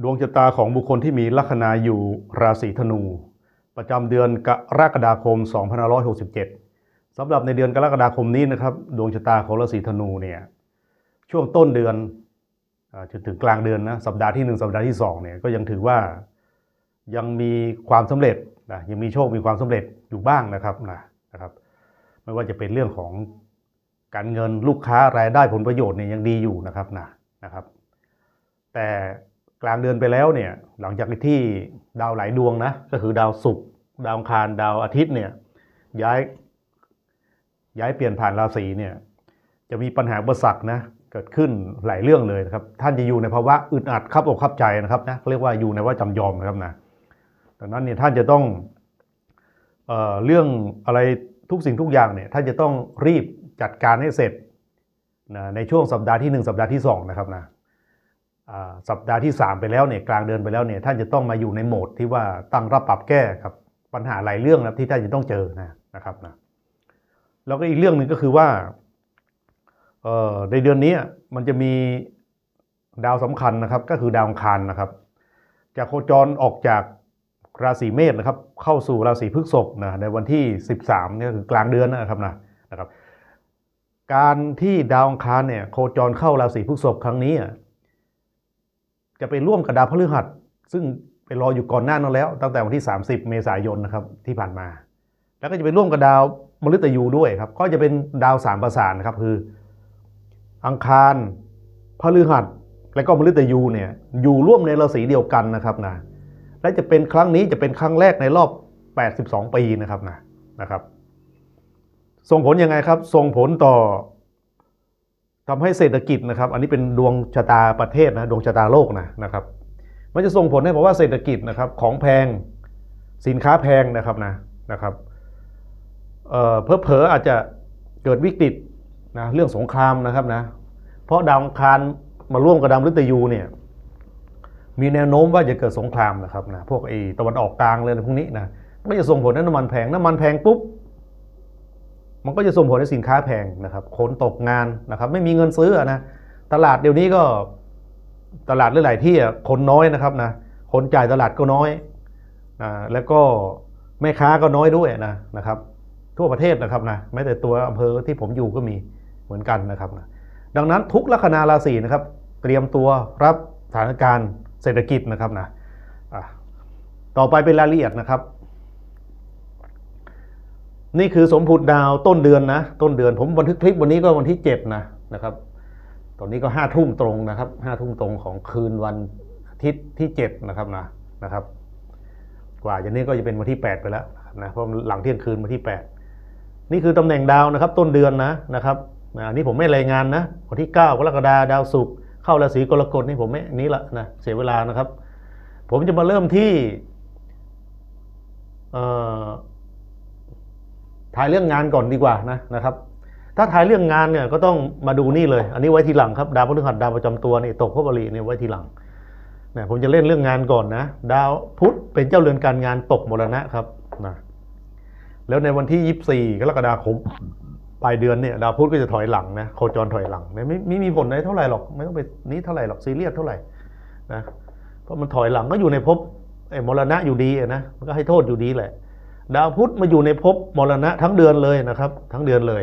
ดวงชะตาของบุคคลที่มีลัคนาอยู่ราศีธนู ประจำเดือนกรกฎาคม 2567สำหรับในเดือนกรกฎาคมนี้นะครับ ดวงชะตาของราศีธนูเนี่ยช่วงต้นเดือนจนถึงกลางเดือนนะสัปดาห์ที่ 1 สัปดาห์ที่2เนี่ยก็ยังถือว่ายังมีความสำเร็จนะยังมีโชคมีความสำเร็จอยู่บ้างนะครับนะนะครับไม่ว่าจะเป็นเรื่องของการเงินลูกค้ารายได้ผลประโยชน์เนี่ยยังดีอยู่นะครับนะนะครับ แต่ กลางเดือนไปแล้วเนี่ย หลังจากที่ดาวหลายดวงนะก็คือดาวศุกร์ดาวอังคารดาวอาทิตย์เนี่ย ย้าย ย้ายเปลี่ยนผ่านราศีเนี่ย จะมีปัญหาอุปสรรคนะเกิดขึ้นหลายเรื่องเลยนะครับ ท่านจะอยู่ในภาวะอึดอัดคับอกคับใจนะครับนะเรียกว่าอยู่ในว่าจำยอมนะครับนะดังนั้นเนี่ยท่านจะต้องเอ่อเรื่องอะไรทุกสิ่งทุกอย่างเนี่ยท่านจะต้องรีบจัดการให้เสร็จนะในช่วงสัปดาห์ที่หนึ่งสัปดาห์ที่สองนะครับนะ สัปดาห์ที่ 3 ไปแล้วเนี่ยกลางเดือนไปแล้วเนี่ยท่านจะต้องมาอยู่ในโหมดที่ว่าตั้งรับปรับแก้ครับปัญหาหลายเรื่องนะที่ท่านจะต้องเจอนะนะครับนะแล้วก็อีกเรื่องหนึ่งก็คือว่าในเดือนนี้มันจะมีดาวสำคัญนะครับ ก็คือดาวอังคารนะครับ จะโคจรออกจากราศีเมษนะครับ เข้าสู่ราศีพฤษภนะในวันที่ 13นี่ยคือกลางเดือนนะครับนะนะครับ การที่ดาวอังคารเนี่ยโคจรเข้าราศีพฤษภครั้งนี้ จะไปร่วมกับดาวพฤหัส ซึ่งไปรออยู่ก่อนหน้านั้นแล้ว ตั้งแต่วันที่ 30 เมษายนนะครับที่ผ่านมา แล้วก็จะไปร่วมกับดาวมฤตยูด้วยครับ ก็จะเป็นดาวสามประสานนะครับ คือ อังคารพฤหัส และก็มฤตยูเนี่ยอยู่ร่วมในราศีเดียวกันนะครับนะและจะเป็นครั้งนี้จะเป็นครั้งแรกในรอบ 82 ปีนะครับนะนะครับ ส่งผลยังไงครับ ส่งผลต่อ ทำให้เศรษฐกิจนะครับ อันนี้เป็นดวงชะตาประเทศนะดวงชะตาโลกนะนะครับ มันจะส่งผลให้เพราะว่าเศรษฐกิจนะครับของแพงสินค้าแพงนะครับนะนะครับเอ่อเพอเพออาจจะเกิดวิกฤตนะเรื่องสงครามนะครับนะเพราะดาวคารมาร่วมกับดาวฤตยูเนี่ยมีแนวโน้มว่าจะเกิดสงครามนะครับนะพวกไอ้ตะวันออกกลางเลยนะพวกนี้นะก็จะส่งผลให้น้ำมันแพงน้ำมันแพงปุ๊บ มันก็จะส่งผลให้สินค้าแพงนะครับคนตกงานนะครับ ไม่มีเงินซื้อนะตลาดเดี๋ยวนี้ก็ตลาดหลายๆที่อะคนน้อยนะครับนะคนจ่ายตลาดก็น้อยอ่าแล้วก็แม่ค้าก็น้อยด้วยนะนะครับ ทั่วประเทศนะครับนะแม้แต่ตัวอำเภอที่ผมอยู่ก็มีเหมือนกันนะครับนะดังนั้นทุกลัคนาราศีนะครับ เตรียมตัวรับสถานการณ์เศรษฐกิจนะครับนะอะต่อไปเป็นรายละเอียดนะครับ นี่คือสมพุดดาวต้นเดือนนะ ต้นเดือนผมบันทึกคลิปวันนี้ก็วันที่ 7 นะนะครับ ตอนนี้ก็ห้าทุ่มตรงนะครับห้าทุ่มตรงของคืนวันอาทิตย์ที่ 7 นะครับนะนะครับ กว่าจะนี้ก็จะเป็นวันที่ 8 ไปแล้วนะเพราะหลังเที่ยงคืนวันที่ 8 นี่คือตำแหน่งดาวนะครับ ต้นเดือนนะนะครับนะอันนี้ผมไม่รายงานนะวันที่ 9กรกฎาดาวศุกร์เข้าราศีกรกฎนี่ผมไม่นี้ละนะเสียเวลานะครับ ผมจะมาเริ่มที่เอ่อ ถ่ายเรื่องงานก่อนดีกว่านะนะครับ ถ้าถ่ายเรื่องงานเนี่ยก็ต้องมาดูนี่เลย อันนี้ไว้ทีหลังครับ ดาวพฤหัสดาวประจำตัวนี่ตกพระบรีเนี่ยไว้ทีหลังนะผมจะเล่นเรื่องงานก่อนนะ ดาวพุธเป็นเจ้าเรือนการงานตกมรณะครับนะแล้วในวันที่ 24กรกฎาคมปลายเดือนเนี่ยดาวพุธก็จะถอยหลังนะโคจรถอยหลังไม่ไม่มีผลอะไรเท่าไหร่หรอกไม่ต้องไปนี้เท่าไหร่หรอกซีเรียสเท่าไหร่นะเพราะมันถอยหลังก็อยู่ในภพไอ้มรณะอยู่ดีนะมันก็ให้โทษอยู่ดีแหละ ดาวพุธมาอยู่ในภพมรณะทั้งเดือนเลยนะครับ ทั้งเดือนเลย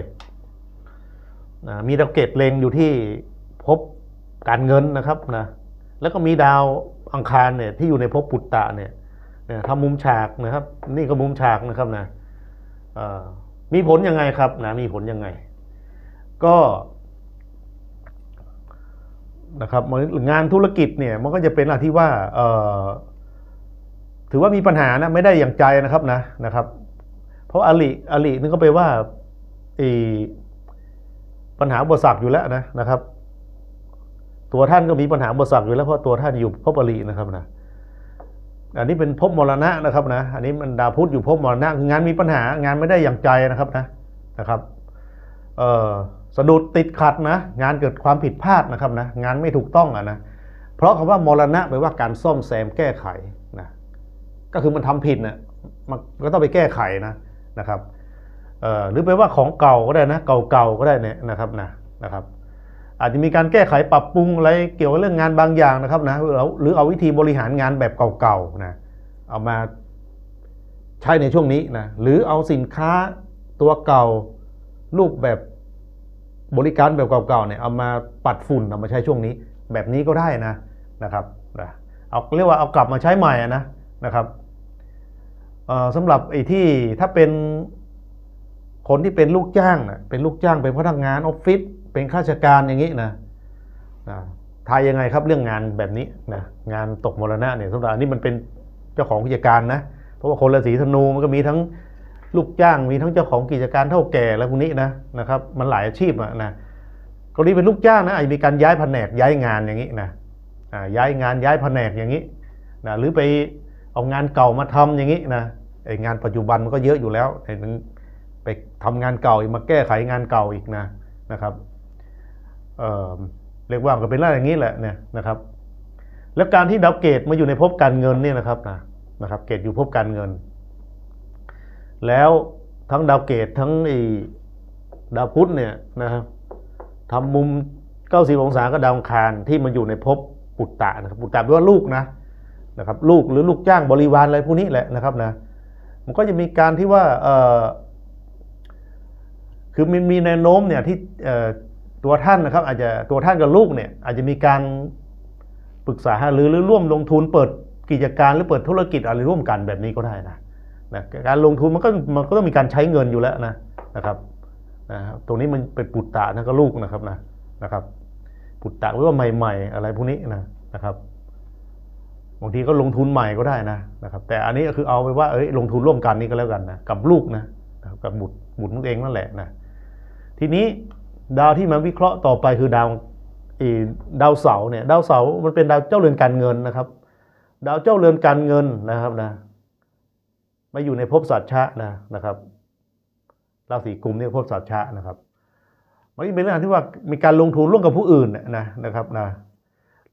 นะมีดาวเกตเลงอยู่ที่ภพการเงินนะครับนะแล้วก็มีดาวอังคารเนี่ยที่อยู่ในภพปุตตะเนี่ยเนี่ยทำมุมฉากนะครับ นี่ก็มุมฉากนะครับนะมีผลยังไงครับนะมีผลยังไง ก็นะครับงานธุรกิจเนี่ยมันก็จะเป็นอะไรที่ว่าเออ ถือว่ามีปัญหานะไม่ได้อย่างใจนะครับนะนะครับ เพราะอลิอลินึกก็ไปว่าไอ้ปัญหาอุปสรรคอยู่แล้วนะนะครับ ตัวท่านก็มีปัญหาอุปสรรคอยู่แล้วเพราะตัวท่านอยู่ภพอลินะครับนะอันนี้เป็นภพมรณะนะครับนะ อันนี้มันดาวพุธอยู่ภพมรณะคืองานมีปัญหางานไม่ได้อย่างใจนะครับนะนะครับเออสะดุดติดขัดนะ งานเกิดความผิดพลาดนะครับนะงานไม่ถูกต้องอะนะเพราะคำว่ามรณะแปลว่าการซ่อมแซมแก้ไข ก็คือมันทำผิดนะมันก็ต้องไปแก้ไขนะนะครับเอ่อหรือไปว่าของเก่าก็ได้นะเก่าๆก็ได้เนี่ยนะครับนะนะครับ อาจจะมีการแก้ไขปรับปรุงอะไรเกี่ยวกับเรื่องงานบางอย่างนะครับนะหรือเอาวิธีบริหารงานแบบเก่าๆนะเอามาใช้ในช่วงนี้นะหรือเอาสินค้าตัวเก่ารูปแบบบริการแบบเก่าๆเนี่ยเอามาปัดฝุ่นเอามาใช้ช่วงนี้ แบบนี้ก็ได้นะนะครับนะเอาเรียกว่าเอากลับมาใช้ใหม่อนะนะครับ สำหรับไอ้ที่ถ้าเป็นคนที่เป็นลูกจ้างนะเป็นลูกจ้างเป็นพนักงานออฟฟิศเป็นข้าราชการอย่างนี้นะทายยังไงครับเรื่องงานแบบนี้นะงานตกมรณะเนี่ยสำหรับอันนี้มันเป็นเจ้าของกิจการนะเพราะว่าคนราศีธนูมันก็มีทั้งลูกจ้างมีทั้งเจ้าของกิจการเท่าแก่อะไรพวกนี้นะนะครับมันหลายอาชีพอะนะกรณีเป็นลูกจ้างนะอาจจะมีการย้ายแผนกย้ายงานอย่างนี้นะย้ายงานย้ายแผนกอย่างนี้นะหรือไปเอางานเก่ามาทำอย่างนี้นะ ไองานปัจจุบันมันก็เยอะอยู่แล้วไอ้นั้นไปทำงานเก่าอีกมาแก้ไขงานเก่าอีกนะนะครับเเรียกว่าก็เป็นเรื่องอย่างนี้แหละเนี่ยนะครับ แล้วการที่ดาวเกตมาอยู่ในภพการเงินเนี่ยนะครับนะนะครับ เกตอยู่ภพการเงิน แล้วทั้งดาวเกตทั้งไอ้ดาวพุธเนี่ยนะครับทำมุม90องศากับดาวคารที่มันอยู่ในภพปุตตะนะครับปุตตะแปลว่าลูกนะนะครับ ลูกหรือลูกจ้างบริวารอะไรพวกนี้แหละนะครับนะ มันก็จะมีการที่ว่าคือมันมีแนวโน้มเนี่ยที่ตัวท่านนะครับ อาจจะตัวท่านกับลูกเนี่ยอาจจะมีการปรึกษาหารือหรือร่วมลงทุนเปิดกิจการหรือเปิดธุรกิจอะไรร่วมกันแบบนี้ก็ได้นะนะการลงทุนมันก็มันก็ต้องมีการใช้เงินอยู่แล้วนะนะครับนะครับตรงนี้มันเป็นปุตตะนะก็ลูกนะครับนะนะครับปุตตะหรือว่าใหม่ ๆ อะไรพวกนี้นะนะครับ บางทีก็ลงทุนใหม่ก็ได้นะนะครับ แต่อันนี้ก็คือเอาไปว่าเอ้ยลงทุนร่วมกันนี่ก็แล้วกันนะกับลูกนะกับบุตรบุตรนั่นเองนั่นแหละนะทีนี้ดาวที่มาวิเคราะห์ต่อไปคือดาวอีดาวเสาร์เนี่ยดาวเสาร์มันเป็นดาวเจ้าเรือนการเงินนะครับ ดาวเจ้าเรือนการเงินนะครับนะมาอยู่ในภพสัตชะนะนะครับราศีกุมเนี่ยภพสัตชะนะครับมันก็เป็นเรื่องที่ว่ามีการลงทุนร่วมกับผู้อื่นนะนะครับนะ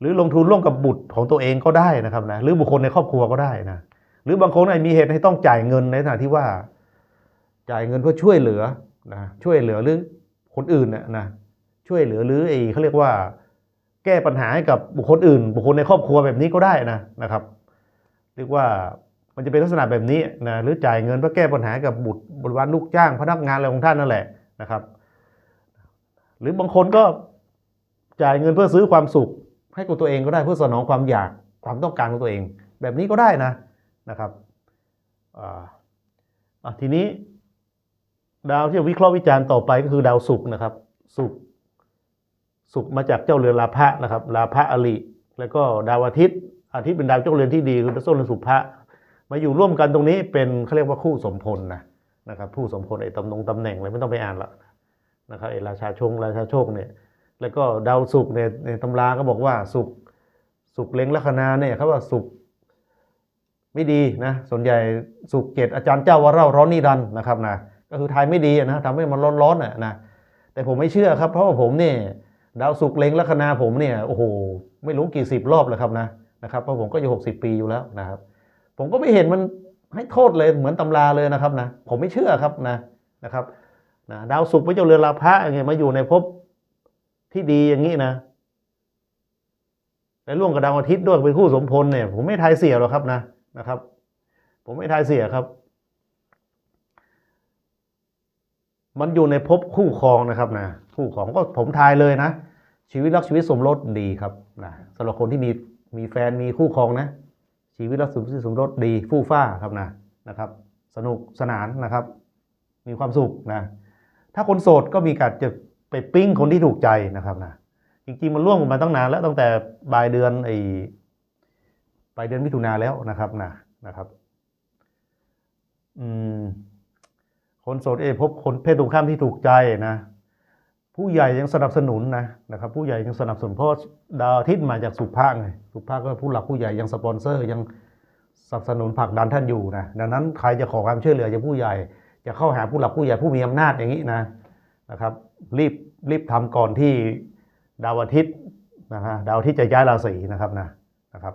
หรือลงทุนร่วมกับบุตรของตัวเองก็ได้นะครับนะหรือบุคคลในครอบครัวก็ได้นะหรือบางคนอาจมีเหตุให้ต้องจ่ายเงินในขณะที่ว่า จ่ายเงินเพื่อช่วยเหลือนะช่วยเหลือหรือคนอื่นนะนะช่วยเหลือหรือไอ้เขาเรียกว่า แก้ปัญหาให้กับบุคคลอื่น บุคคลในครอบครัวแบบนี้ก็ได้นะนะครับ เรียกว่ามันจะเป็นลักษณะแบบนี้นะหรือจ่ายเงินเพื่อแก้ปัญหากับบุตรบริวารลูกจ้าง พนักงานอะไรของท่านนั่นแหละนะครับ หรือบางคนก็จ่ายเงินเพื่อซื้อความสุข ให้กับตัวเองก็ได้เพื่อสนองความอยากความต้องการของตัวเอง แบบนี้ก็ได้นะนะครับทีนี้ดาวที่วิเคราะห์วิจารณ์ต่อไปก็คือดาวศุกร์นะครับศุกร์ศุกร์มาจากเจ้าเรือนลาภะนะครับลาภะอริแล้วก็ดาวอาทิตย์อาทิตย์เป็นดาวเจ้าเรือนที่ดีคือต้นเรือนสุภะมาอยู่ร่วมกันตรงนี้เป็นเขาเรียกว่าคู่สมพลนะนะครับคู่สมพลไอ้ตำแหน่งตำแหน่งอะไรไม่ต้องไปอ่านละนะครับไอ้ราชาชงราชาโชคเนี่ย แล้วก็ดาวศุกเนี่ยในตำราก็บอกว่าศุกร์ศุกเล็งลัคนาเนี่ยเขาว่าศุกไม่ดีนะส่วนใหญ่ศุกเจ็ดอาจารย์เจ้าว่าเราร้อนนิรันนะครับนะก็คือทายไม่ดีนะทำให้มันร้อนๆน่ะนะแต่ผมไม่เชื่อครับ เพราะว่าผมเนี่ยดาวศุกเล็งลัคนาผมเนี่ยโอ้โหไม่รู้กี่สิบรอบแล้วครับนะนะครับเพราะผมก็อยู่หกสิบปีอยู่แล้วนะครับ ผมก็ไม่เห็นมันให้โทษเลยเหมือนตำราเลยนะครับนะผมไม่เชื่อครับนะนะครับนะดาวศุกร์พระเจ้าเรือนลาภะอย่างเงี้ยมาอยู่ในภพ ที่ดีอย่างนี้นะและร่วมกับดาวอาทิตย์ด้วยเป็นคู่สมพลเนี่ย ผมไม่ทายเสียหรอกครับนะนะครับ ผมไม่ทายเสียครับ มันอยู่ในภพคู่ครองนะครับนะคู่ครองก็ผมทายเลยนะชีวิตรักชีวิตสมรสดีครับนะสำหรับคนที่มีมีแฟนมีคู่ครองนะ ชีวิตรักชีวิตสมรสดีฟู่ฟ้าครับนะนะครับ สนุกสนานนะครับ มีความสุขนะถ้าคนโสดก็มีการจะ ไปปิ้งคนที่ถูกใจนะครับนะจริงๆมันร่วมกันมาตั้งนานแล้วตั้งแต่ปลายเดือนไอ้ปลายเดือนมิถุนาแล้วนะครับนะนะครับ อืม คนโสดเอพบคนเพศตรงข้ามที่ถูกใจนะผู้ใหญ่ยังสนับสนุนนะนะครับ ผู้ใหญ่ยังสนับสนุนเพราะดาวอาทิตย์มาจากสุภาคไงสุภาคก็ผู้หลักผู้ใหญ่ยังสปอนเซอร์ยังสนับสนุนผลักดันท่านอยู่นะดังนั้นใครจะขอความช่วยเหลือจากผู้ใหญ่ จะเข้าหาผู้หลักผู้ใหญ่ผู้มีอำนาจอย่างนี้นะนะครับ รีบรีบทำก่อนที่ดาวอาทิตย์นะฮะดาวอาทิตย์จะย้ายราศีนะครับนะนะครับ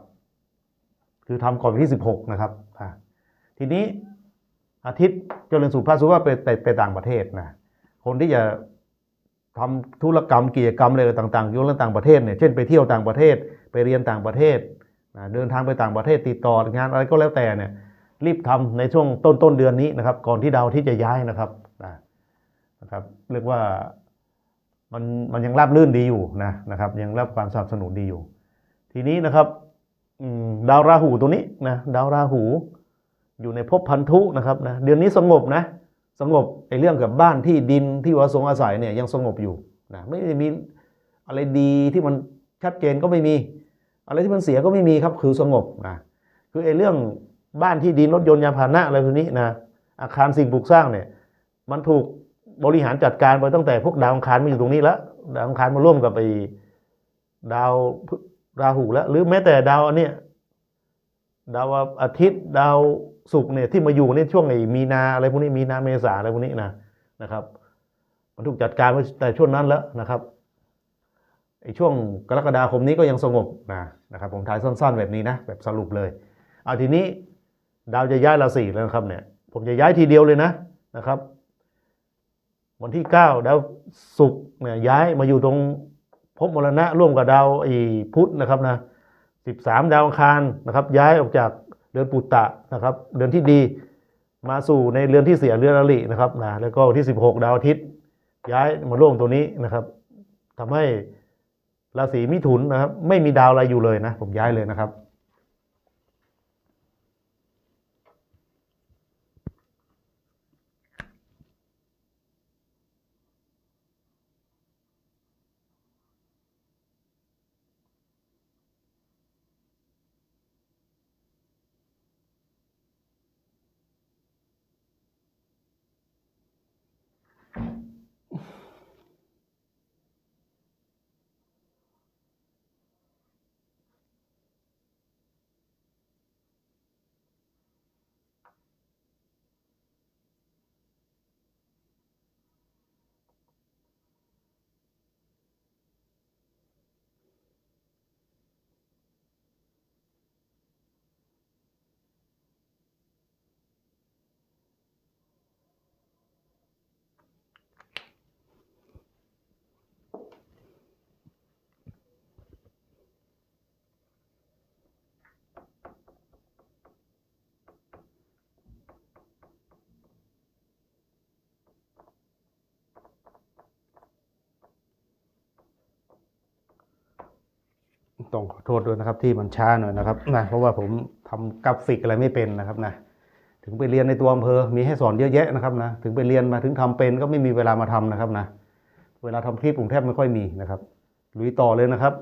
คือทำก่อนวันที่ 16 นะครับอ่าทีนี้อาทิตย์เจริญสุภาพสุภาพไปไปไปต่างประเทศนะคนที่จะทำธุรกรรมกิจกรรมอะไรต่างๆยู่งเรื่องต่างประเทศเนี่ยเช่นไปเที่ยวต่างประเทศไปเรียนต่างประเทศนะเดินทางไปต่างประเทศติดต่องานอะไรก็แล้วแต่เนี่ยรีบทำในช่วงต้นต้นเดือนนี้นะครับ ก่อนที่ดาวที่จะย้ายนะครับ นะครับเรียกว่ามันมันยังราบรื่นดีอยู่นะนะครับ ยังรับความสนับสนุนดีอยู่ ทีนี้นะครับดาวราหูตัวนี้นะดาวราหูอยู่ในภพพันธุนะครับนะเดือนนี้สงบนะสงบไอ้เรื่องกับบ้านที่ดินที่วาสงอาศัยเนี่ยยังสงบอยู่นะไม่ได้มีอะไรดีที่มันชัดเจนก็ไม่มี อะไรที่มันเสียก็ไม่มีครับคือสงบนะคือไอ้เรื่องบ้านที่ดินรถยนต์ยานพาหนะอะไรพวกนี้นะอาคารสิ่งปลูกสร้างเนี่ยมันถูก บริหารจัดการไปตั้งแต่พวกดาวอังคารมาอยู่ตรงนี้แล้วดาวอังคารมาร่วมกับไอ้ดาวราหูแล้ว หรือแม้แต่ดาวอันเนี้ยดาวอาทิตย์ ดาวศุกร์เนี่ยที่มาอยู่ในช่วงไอ้มีนาอะไรพวกนี้มีนาเมษาอะไรพวกนี้นะนะครับมันถูกจัดการไปแต่ช่วงนั้นแล้วนะครับไอ้ช่วงกรกฎาคมนี้ก็ยังสงบนะนะครับผมถ่ายสั้น ๆ แบบนี้นะแบบสรุปเลยเอาทีนี้ดาวจะย้ายราศีแล้วนะครับเนี่ยผมจะย้ายทีเดียวเลยนะนะครับ วันที่ 9 ดาวศุกร์เนี่ยย้ายมาอยู่ตรงภพมรณะร่วมกับดาวไอ้พุธนะครับนะ13ดาวอังคารนะครับ ย้ายออกจากเดือนปุตตะนะครับเดือนที่ดีมาสู่ในเรือนที่เสียเรือนอรินะครับนะแล้วก็วันที่ 16 ดาวอาทิตย์ ย้ายมาร่วมตัวนี้นะครับทำให้ราศีมิถุนนะครับ ไม่มีดาวอะไรอยู่เลยนะ ผมย้ายเลยนะครับ Música ต้องขอโทษด้วยนะครับ ที่มันช้าหน่อยนะครับนะเพราะว่าผมทำกราฟิกอะไรไม่เป็นนะครับนะถึงไปเรียนในตัวอำเภอมีให้สอนเยอะแยะนะครับนะถึงไปเรียนมาถึงทำเป็นก็ไม่มีเวลามาทำนะครับนะเวลาทำคลิปผมแทบไม่ค่อยมีนะครับลุยต่อเลยนะครับ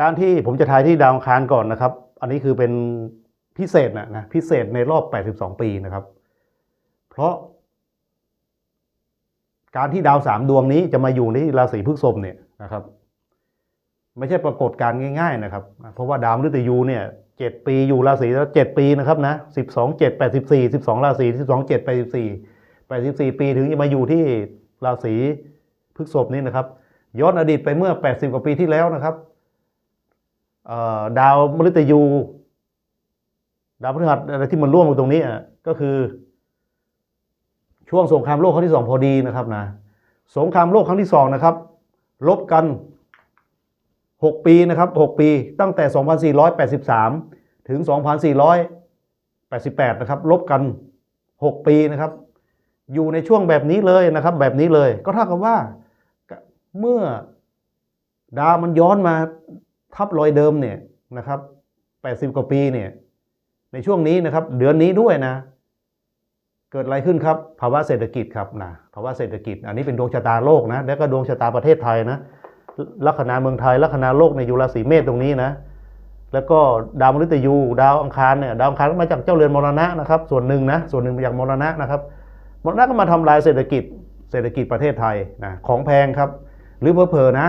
การที่ผมจะทายที่ดาวคารก่อนนะครับ อันนี้คือเป็นพิเศษนะนะพิเศษในรอบ 82 ปีนะครับ เพราะ การที่ดาวสามดวงนี้จะมาอยู่ในราศีพฤษภเนี่ยนะครับ ไม่ใช่ปรากฏการณ์ง่ายๆนะครับ เพราะว่าดาวมฤตยูเนี่ยเจ็ดปีอยู่ราศีแล้วเจ็ดปีนะครับนะสิบสองเจ็ดแปดสิบสี่สิบสองราศีสิบสองเจ็ดแปดสิบสี่แปดสิบสี่ปีถึงจะมาอยู่ที่ราศีพฤษภนี้นะครับ ย้อนอดีตไปเมื่อแปดสิบกว่าปีที่แล้วนะครับดาวมฤตยู ดาวพฤหัสอะไรที่มันร่วมอยู่ตรงนี้อะก็คือ ช่วงสงครามโลกครั้งที่สองพอดีนะครับนะสงครามโลกครั้งที่สองนะครับลบกัน 6 ปีนะครับ 6 ปีตั้งแต่ 2483 ถึง 2488 นะครับ ลบกัน 6 ปีนะครับ อยู่ในช่วงแบบนี้เลยนะครับ แบบนี้เลย ก็เท่ากับว่าเมื่อดาวมันย้อนมาทับรอยเดิมเนี่ยนะครับ 80 กว่าปีเนี่ย ในช่วงนี้นะครับ เดือนนี้ด้วยนะ เกิดอะไรขึ้นครับ ภาวะเศรษฐกิจครับนะภาวะเศรษฐกิจ อันนี้เป็นดวงชะตาโลกนะ แล้วก็ดวงชะตาประเทศไทยนะ ลัคนาเมืองไทย ลัคนาโลกในยูราศีเมษตรงนี้นะ แล้วก็ดาวมฤตยู ดาวอังคารเนี่ยดาวอังคารก็มาจากเจ้าเรือนมรณะนะครับ ส่วนหนึ่งนะ ส่วนหนึ่งมาจากมรณะนะครับมรณะก็มาทำลายเศรษฐกิจ เศรษฐกิจประเทศไทยนะของแพงครับ หรือเพอๆนะ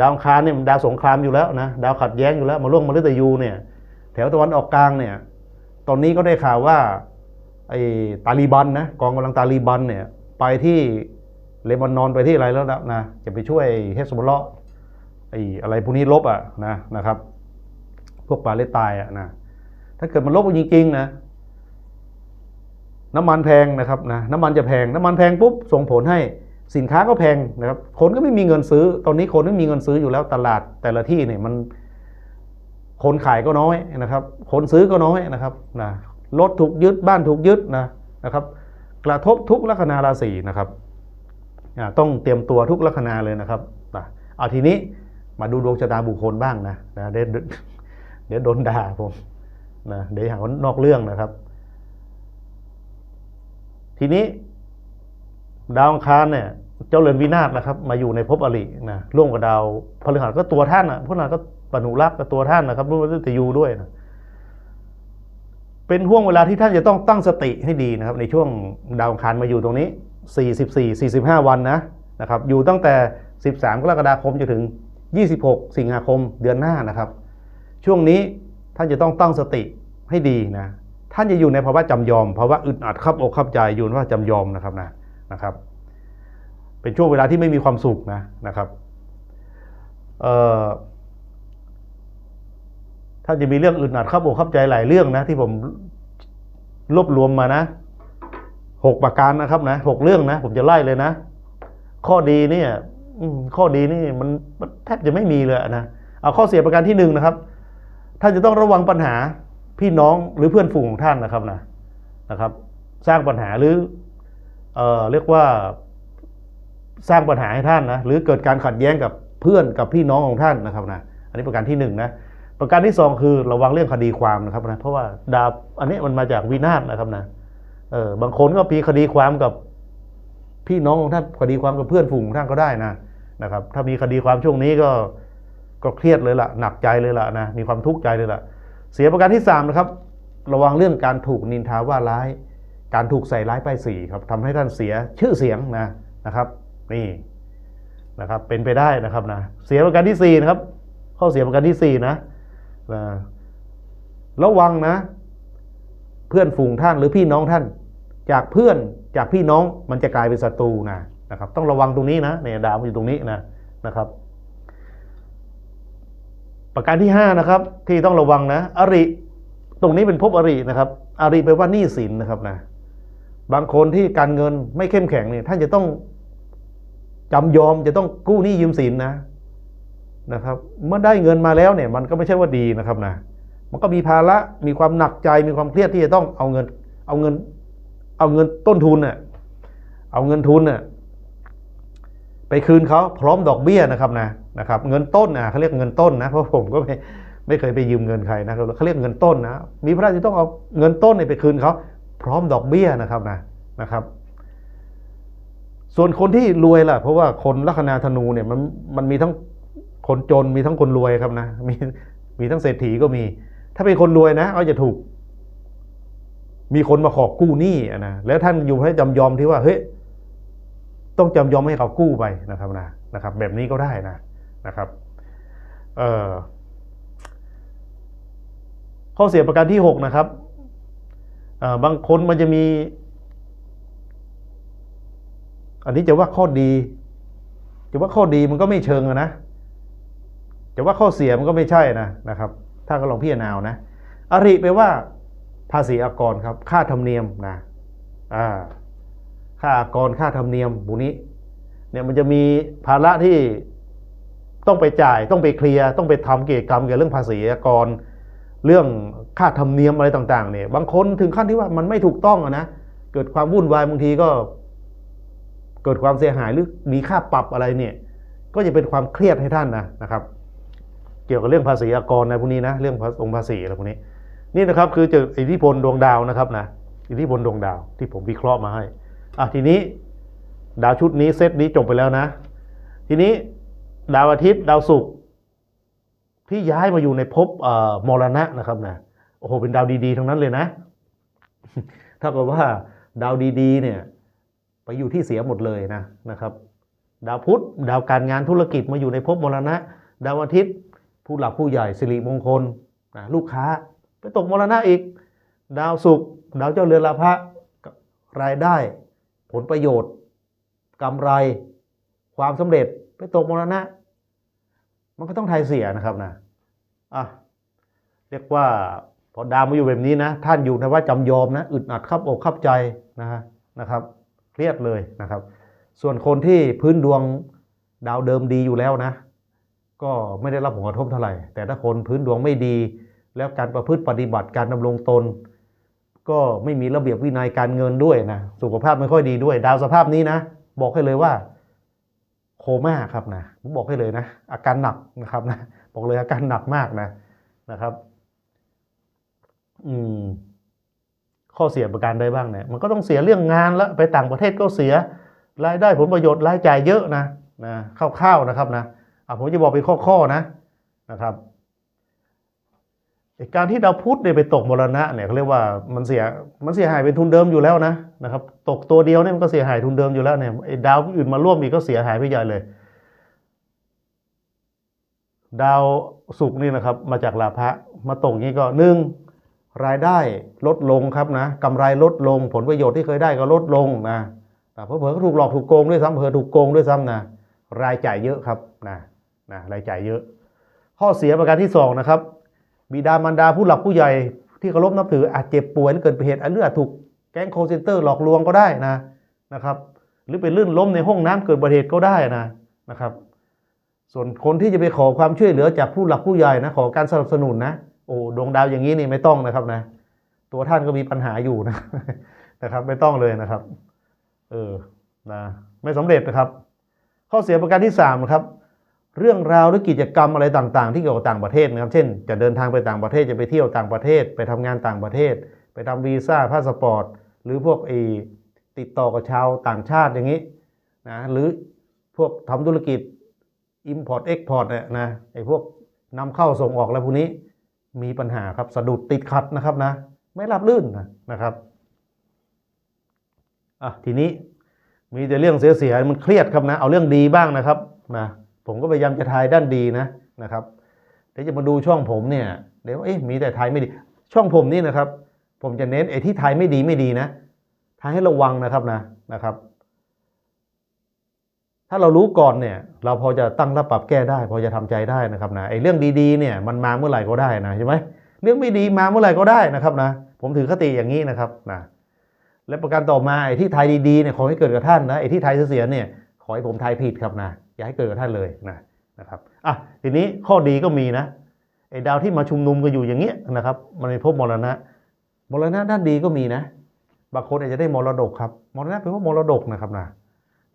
ดาวอังคารเนี่ยดาวสงครามอยู่แล้วนะดาวขัดแย้งอยู่แล้วมาล่วงมฤตยูเนี่ย แถวตะวันออกกลางเนี่ย ตอนนี้ก็ได้ข่าวว่าไอ้ตาลีบันนะกองกำลังตาลีบันเนี่ยไปที่ เลบานอนไปที่อะไรแล้วนะนะจะไปช่วยเฮสบอลเลาะไอ้อะไรพวกนี้ลบอะนะนะครับ พวกปาเลสไตน์อะนะถ้าเกิดมันลบจริงๆนะน้ำมันแพงนะครับนะน้ำมันจะแพง น้ำมันแพงปุ๊บส่งผลให้สินค้าก็แพงนะครับ คนก็ไม่มีเงินซื้อ ตอนนี้คนไม่มีเงินซื้ออยู่แล้วตลาดแต่ละที่เนี่ยมัน คนขายก็น้อยนะครับ คนซื้อก็น้อยนะครับนะรถถูกยึดบ้านถูกยึดนะนะครับ กระทบทุกลัคนาราศีนะครับ ต้องเตรียมตัวทุกลัคนาเลยนะครับเอาทีนี้มาดูดวงชะตาบุคคลบ้างนะนะเดี๋ยวเดี๋ยวโดนด่าผมนะเดี๋ยวหาว่านอกเรื่องนะครับ ทีนี้ดาวอังคารเนี่ยเจ้าเรือนวินาศนะครับ มาอยู่ในภพอรินะร่วมกับดาวพฤหัสก็ตัวท่านอะพฤหัสก็ปนุรักษ์กับตัวท่านนะครับร่วมกับตยูด้วยนะเป็นห่วงเวลาที่ท่านจะต้องตั้งสติให้ดีนะครับ ในช่วงดาวอังคารมาอยู่ตรงนี้ 44 45 วันนะนะครับอยู่ตั้งแต่ 13 กรกฎาคมจนถึง 26 สิงหาคมเดือนหน้านะครับ ช่วงนี้ท่านจะต้องตั้งสติให้ดีนะท่านจะอยู่ในภาวะจำยอมภาวะอึดอัดขับอกขับใจอยู่ในภาวะจำยอมนะครับนะนะครับ เป็นช่วงเวลาที่ไม่มีความสุขนะนะครับเอ่อถ้าจะมีเรื่องอึดอัดขับอกขับใจหลายเรื่องนะที่ผมรวบรวมมานะ หกประการนะครับนะหกเรื่องนะ ผมจะไล่เลยนะ ข้อดีเนี่ยข้อดีนี่มันแทบจะไม่มีเลยนะเอาข้อเสียประการที่หนึ่งนะครับท่านจะต้องระวังปัญหาพี่น้องหรือเพื่อนฝูงของท่านนะครับนะนะครับ สร้างปัญหาหรือเอ่อเรียกว่าสร้างปัญหาให้ท่านนะหรือเกิดการขัดแย้งกับเพื่อนกับพี่น้องของท่านนะครับนะอันนี้ประการที่หนึ่งนะประการที่สองคือระวังเรื่องคดีความนะครับนะเพราะว่าดาบอันนี้มันมาจากวินาศนะครับนะ เออบางคนก็มีคดีความกับพี่น้องของท่านคดีความกับเพื่อนฝูงท่านก็ได้นะนะครับ ถ้ามีคดีความช่วงนี้ก็ก็เครียดเลยล่ะหนักใจเลยล่ะนะมีความทุกข์ใจเลยล่ะ เสียประการที่สามนะครับระวังเรื่องการถูกนินทาว่าร้าย การถูกใส่ร้ายป้ายสีครับทำให้ท่านเสียชื่อเสียงนะนะครับ นี่นะครับ เป็นไปได้นะครับนะเสียประการที่สี่นะครับข้อเสียประการที่สี่นะนะระวังนะ เพื่อนฝูงท่านหรือพี่น้องท่าน จากเพื่อนจากพี่น้องมันจะกลายเป็นศัตรูนะนะครับ ต้องระวังตรงนี้นะเนี่ยดาวมันอยู่ตรงนี้นะนะครับ ประการที่ห้านะครับที่ต้องระวังนะ อริ ตรงนี้เป็นภพอรินะครับ อริแปลว่าหนี้สินนะครับนะ บางคนที่การเงินไม่เข้มแข็งเนี่ยท่านจะต้องจำยอมจะต้องกู้หนี้ยืมสินนะนะครับ เมื่อได้เงินมาแล้วเนี่ย มันก็ไม่ใช่ว่าดีนะครับนะ มันก็มีภาระมีความหนักใจมีความเครียดที่จะต้องเอาเงิน เอาเงิน เอาเงินต้นทุนเน่ะเอาเงินทุนเน่ะไปคืนเขาพร้อมดอกเบี้ยนะครับนะนะครับ เงินต้นนะเขาเรียกเงินต้นนะเพราะผมก็ไม่ไม่เคยไปยืมเงินใครนะเขาเรียกเงินต้นนะมีพระราชต้องเอาเงินต้นเนี่ยไปคืนเขาพร้อมดอกเบี้ยนะครับนะนะครับ ส่วนคนที่รวยล่ะ เพราะว่าคนลัคนาธนูเนี่ยมันมันมีทั้งคนจนมีทั้งคนรวยครับนะมีมีทั้งเศรษฐีก็มี ถ้าเป็นคนรวยนะก็จะถูก มีคนมาขอกู้หนี้นะแล้วท่านอยู่ให้จำยอมที่ว่าเฮ้ยต้องจำยอมให้เขากู้ไปนะครับนะนะครับ แบบนี้ก็ได้นะนะครับเอ่อข้อเสียประการที่หกนะครับ บางคนมันจะมี อันนี้จะว่าข้อดี จะว่าข้อดีมันก็ไม่เชิงนะ จะว่าข้อเสียมันก็ไม่ใช่นะนะครับ ถ้าก็ลองพิจารณานะ อริแปลว่า ภาษีอากรครับ ค่าธรรมเนียมนะอ่าค่าอากรค่าธรรมเนียมบุนี้ เนี่ยมันจะมีภาระที่ต้องไปจ่ายต้องไปเคลียร์ต้องไปทำกิจกรรมเกี่ยวกับเรื่องภาษีอากร เรื่องค่าธรรมเนียมอะไรต่างๆ เนี่ย บางคนถึงขั้นที่ว่ามันไม่ถูกต้องอนะเกิดความวุ่นวายบางทีก็เกิดความเสียหายหรือมีค่าปรับอะไรเนี่ย ก็จะเป็นความเครียดให้ท่านนะนะครับ เกี่ยวกับเรื่องภาษีอากรนะพวกนี้นะเรื่ององค์ภาษีอะไรพวกนี้ นี่นะครับคือจากอิทธิพลดวงดาวนะครับนะอิทธิพลดวงดาวที่ผมวิเคราะห์มาให้อะทีนี้ดาวชุดนี้เซตนี้จบไปแล้วนะ ทีนี้ดาวอาทิตย์ดาวศุกร์ที่ย้ายมาอยู่ในภพมรณะนะครับนะโอ้โหเป็นดาวดีๆ ทั้งนั้นเลยนะถ้ากับว่าดาวดีๆ เนี่ยไปอยู่ที่เสียหมดเลยนะนะครับ ดาวพุธดาวการงานธุรกิจมาอยู่ในภพมรณะ ดาวอาทิตย์ ผู้หลักผู้ใหญ่สิริมงคลนะลูกค้าไปตกมรณะอีก ดาวศุกดาวเจ้าเรือนลาภะรายได้ ผลประโยชน์กำไร ความสำเร็จไปตกมรณะ มันก็ต้องไทยเสียนะครับนะอะเรียกว่าพอดาวมาอยู่แบบนี้นะ ท่านอยู่ในว่าจำยอมนะอึดอัดขับอกขับใจนะฮะนะครับเครียดเลยนะครับ ส่วนคนที่พื้นดวงดาวเดิมดีอยู่แล้วนะ ก็ไม่ได้รับผลกระทบเท่าไหร่ แต่ถ้าคนพื้นดวงไม่ดี แล้วการประพฤติปฏิบัติการดำรงตน ก็ไม่มีระเบียบวินัยการเงินด้วยนะสุขภาพไม่ค่อยดีด้วย ดาวสภาพนี้นะ บอกให้เลยว่า โคม่าครับนะผมบอกให้เลยนะ อาการหนักนะครับนะบอกเลยอาการหนักมากนะนะครับ อืมข้อเสียประการใดบ้างเนี่ยมันก็ต้องเสียเรื่องงานแล้วไปต่างประเทศก็เสียรายได้ผลประโยชน์รายจ่ายเยอะนะนะคร่าวๆนะครับนะ อะผมจะบอกเป็นข้อๆนะนะครับการที่ดาวพุธเนี่ยไปตกมรณะเนี่ยเขาเรียกว่ามันเสียมันเสียหายเป็นทุนเดิมอยู่แล้วนะนะครับ ตกตัวเดียวเนี่ยมันก็เสียหายทุนเดิมอยู่แล้วเนี่ยไอ้ดาวอื่นมาร่วมอีกก็เสียหายไปใหญ่เลย ดาวศุกร์นี่นะครับมาจากลาภะมาตกอย่างนี้ก็หนึ่งรายได้ลดลงครับนะกำไรลดลงผลประโยชน์ที่เคยได้ก็ลดลงนะแต่เผลอๆก็ถูกหลอกถูกโกงด้วยซ้ำเผลอถูกโกงด้วยซ้ำนะรายจ่ายเยอะครับนะ นะรายจ่ายเยอะ ข้อเสียประการที่สองนะครับบิดามารดาผู้หลักผู้ใหญ่ที่เคารพนับถืออาจเจ็บป่วยหรือเกิดเหตุอันหรืออาจถูกแก๊งโคเซนเตอร์หลอกลวงก็ได้นะนะครับหรือเป็นลื่นล้มในห้องน้ำเกิดอุบัติเหตุก็ได้นะนะครับ ส่วนคนที่จะไปขอความช่วยเหลือจากผู้หลักผู้ใหญ่นะขอการสนับสนุนนะโอ้ดวงดาวอย่างนี้นี่ไม่ต้องนะครับนะ ตัวท่านก็มีปัญหาอยู่นะนะครับ ไม่ต้องเลยนะครับ เออนะไม่สำเร็จนะครับ ข้อเสียประการที่สามนะครับ เรื่องราวหรือกิจกรรมอะไรต่างๆ ที่เกี่ยวกับต่างประเทศนะครับ เช่น จะเดินทางไปต่างประเทศจะไปเที่ยวต่างประเทศ ไปทำงานต่างประเทศ ไปทำวีซ่าพาสปอร์ตหรือพวกไอติดต่อกับชาวต่างชาติอย่างนี้นะหรือพวกทำธุรกิจ Import Export เนี่ยนะไอพวกนำเข้าส่งออกอะไรพวกนี้มีปัญหาครับสะดุดติดขัดนะครับนะไม่รับลื่นนะนะครับอะทีนี้มีแต่เรื่องเสียๆมันเครียดครับนะเอาเรื่องดีบ้างนะครับนะ ผมก็พยายามจะทายด้านดีนะนะครับเดี๋ยวจะมาดูช่องผมเนี่ยเดี๋ยวเอ๊ะมีแต่ทายไม่ดี ช่องผมนี่นะครับ ผมจะเน้นไอ้ที่ทายไม่ดีไม่ดีนะทายให้ระวังนะครับนะนะครับ ถ้าเรารู้ก่อนเนี่ยเราพอจะตั้งรับปรับแก้ได้ พอจะทำใจได้นะครับนะไอ้เรื่องดีๆเนี่ยมันมาเมื่อไหร่ก็ได้นะใช่ไหมเรื่องไม่ดีมาเมื่อไหร่ก็ได้นะครับนะผมถือคติอย่างนี้นะครับนะและประการต่อมาไอ้ที่ทายดีๆเนี่ยขอให้เกิดกับท่านนะไอ้ที่ทายเสียเนี่ยขอให้ผมทายผิดครับนะ อย่าให้เกิดกับท่านเลยนะนะครับอะทีนี้ข้อดีก็มีนะไอ้ดาวที่มาชุมนุมกันอยู่อย่างเงี้ยนะครับมันเป็นภพมรณะมรณะด้านดีก็มีนะ บางคนอาจจะได้มรดกครับมรณะเป็นภพมรดกนะครับนะ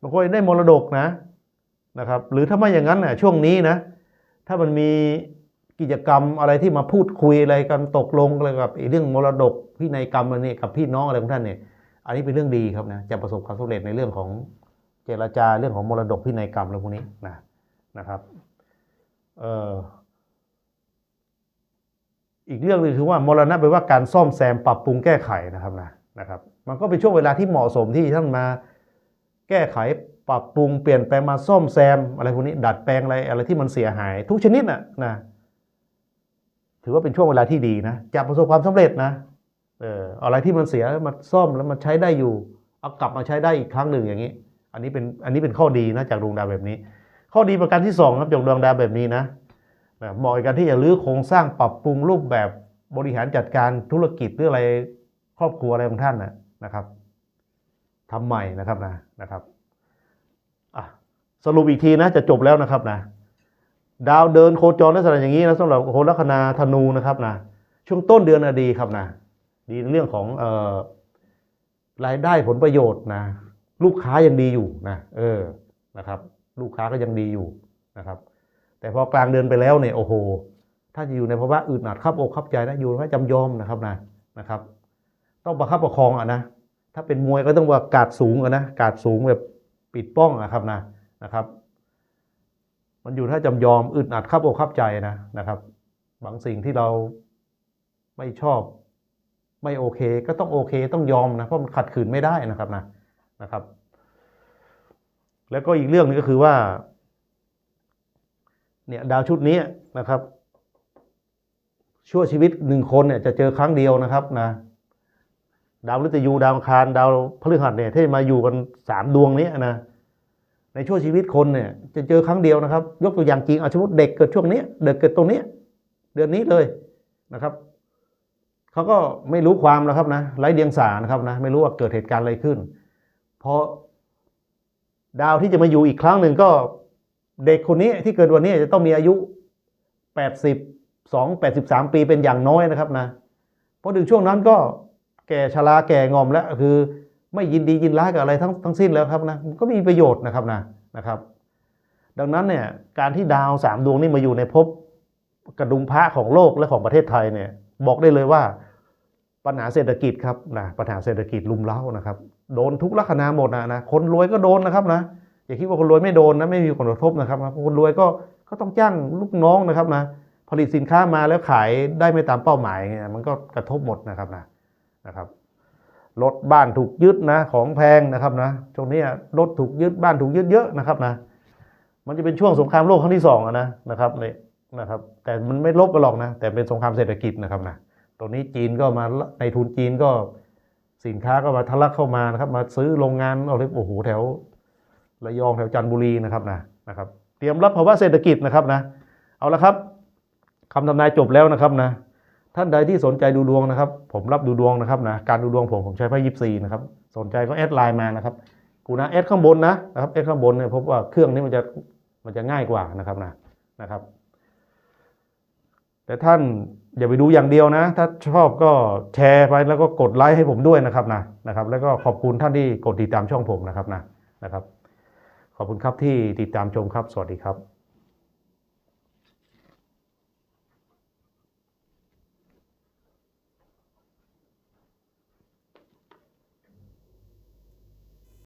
บางคนได้มรดกนะนะครับ หรือถ้าไม่อย่างนั้นน่ะช่วงนี้นะ ถ้ามันมีกิจกรรมอะไรที่มาพูดคุยอะไรกันตกลงอะไรกับเรื่องมรดกพินัยกรรมอะไรนี่กับพี่น้องอะไรของท่านเนี่ย อันนี้เป็นเรื่องดีครับนะจะประสบความสำเร็จในเรื่องของ เจรจาเรื่องของมรดกพินัยกรรมอะไรพวกนี้นะนะครับเอ่ออีกเรื่องหนึงคือว่ามรณะแปลว่าการซ่อมแซมปรับปรุงแก้ไขนะครับนะนะครับ มันก็เป็นช่วงเวลาที่เหมาะสมที่ท่านมาแก้ไขปรับปรุงเปลี่ยนแปลงมาซ่อมแซมอะไรพวกนี้ ดัดแปลงอะไรอะไรที่มันเสียหาย ทุกชนิดน่ะนะถือว่าเป็นช่วงเวลาที่ดีนะจะประสบความสำเร็จนะเอออะไรที่มันเสียมาซ่อมแล้วมันใช้ได้อยู่เอากลับมาใช้ได้อีกครั้งหนึ่งอย่างนี้ อันนี้เป็นอันนี้เป็นข้อดีนะจากดวงดาวแบบนี้ ข้อดีประการที่สองครับจากดวงดาวแบบนี้นะเหมาะกับการที่จะรื้อโครงสร้างปรับปรุงรูปแบบบริหารจัดการธุรกิจหรืออะไรครอบครัวอะไรของท่านนะนะครับทำใหม่นะครับนะนะครับสรุปอีกทีนะจะจบแล้วนะครับนะดาวเดินโคจรลักษณะอย่างนี้นะสำหรับคนลัคนาธนูนะครับนะช่วงต้นเดือนนะดีครับนะดีในเรื่องของออรายได้ผลประโยชน์นะ ลูกค้ายังดีอยู่นะเออนะครับ ลูกค้าก็ยังดีอยู่นะครับ แต่พอกลางเดือนไปแล้วเนี่ยโอ้โห ถ้าจะอยู่ในภาวะอึดอัดขับอกขับใจนะอยู่ให้จำยอมนะครับนะนะครับ ต้องประคับประคองอะนะถ้าเป็นมวยก็ต้องว่ากาดสูงอะนะกาดสูงแบบปิดป้องอะครับนะนะครับ มันอยู่ถ้าจำยอมอึดอัดขับอกขับใจนะนะครับ บางสิ่งที่เราไม่ชอบ ไม่โอเค ก็ต้องโอเค ต้องยอมนะเพราะมันขัดขืนไม่ได้นะครับนะ นะครับ แล้วก็อีกเรื่องนึงก็คือว่า เนี่ยดาวชุดนี้นะครับ ชั่วชีวิตหนึ่งคนเนี่ยจะเจอครั้งเดียวนะครับนะดาวฤตยูดาวคารดาวพฤหัสเนี่ยที่มาอยู่กันสามดวงนี้นะในช่วงชีวิตคนเนี่ยจะเจอครั้งเดียวนะครับ ยกตัวอย่างจริงเอาสมมติเด็กเกิดช่วงนี้เด็กเกิดตรงนี้ เดือนนี้เลยนะครับเขาก็ไม่รู้ความแล้วครับนะไร้เดียงสานะครับนะไม่รู้ว่าเกิดเหตุการณ์อะไรขึ้น พอดาวที่จะมาอยู่อีกครั้งหนึ่งก็เด็กคนนี้ที่เกิดวันนี้จะต้องมีอายุ82 83 ปีเป็นอย่างน้อยนะครับนะเพราะถึงช่วงนั้นก็แก่ชราแก่งอมแล้วคือไม่ยินดียินร้ายกับอะไรทั้งทั้งสิ้นแล้วครับนะก็มมีประโยชน์นะครับนะนะครับ ดังนั้นเนี่ยการที่ดาวสามดวงนี้มาอยู่ในภพกระดุมพระของโลกและของประเทศไทยเนี่ยบอกได้เลยว่าปัญหาเศรษฐกิจครับนะปัญหาเศรษฐกิจลุมเล้านะครับ โดนทุกลัคนาหมดนะนะ คนรวยก็โดนนะครับนะ อย่าคิดว่าคนรวยไม่โดนนะ ไม่มีผลกระทบนะครับนะคนรวยก็ก็ต้องจ้างลูกน้องนะครับนะ ผลิตสินค้ามาแล้วขายได้ไม่ตามเป้าหมายเงี้ยมันก็กระทบหมดนะครับนะ นะครับ รถบ้านถูกยึดนะ ของแพงนะครับนะ ช่วงนี้รถถูกยึดบ้านถูกยึดเยอะนะครับนะ มันจะเป็นช่วงสงครามโลกครั้งที่สองอะนะนะครับเนี่ยนะครับ แต่มันไม่ลบกันหรอกนะ แต่เป็นสงครามเศรษฐกิจนะครับนะ ตรงนี้จีนก็มาในทุนจีนก็ สินค้าก็มาทะลักเข้ามานะครับ มาซื้อโรงงานเอาเลยโอ้โหแถวระยองแถวจันทบุรีนะครับนะนะครับ เตรียมรับภาวะเศรษฐกิจนะครับนะ เอาละครับคำทำนายจบแล้วนะครับนะ ท่านใดที่สนใจดูดวงนะครับ ผมรับดูดวงนะครับนะการดูดวงผมผมใช้ไพ่ยิปซีนะครับ สนใจก็แอดไลน์มานะครับกูนะแอดข้างบนนะนะครับแอดข้างบนเนี่ยพบว่าเครื่องนี้มันจะมันจะง่ายกว่านะครับนะนะครับ แต่ท่านอย่าไปดูอย่างเดียวนะ ถ้าชอบก็แชร์ไปแล้วก็กดไลค์ให้ผมด้วยนะครับนะนะครับ แล้วก็ขอบคุณท่านที่กดติดตามช่องผมนะครับนะนะครับ ขอบคุณครับที่ติดตามชมครับ สวัสดีครับ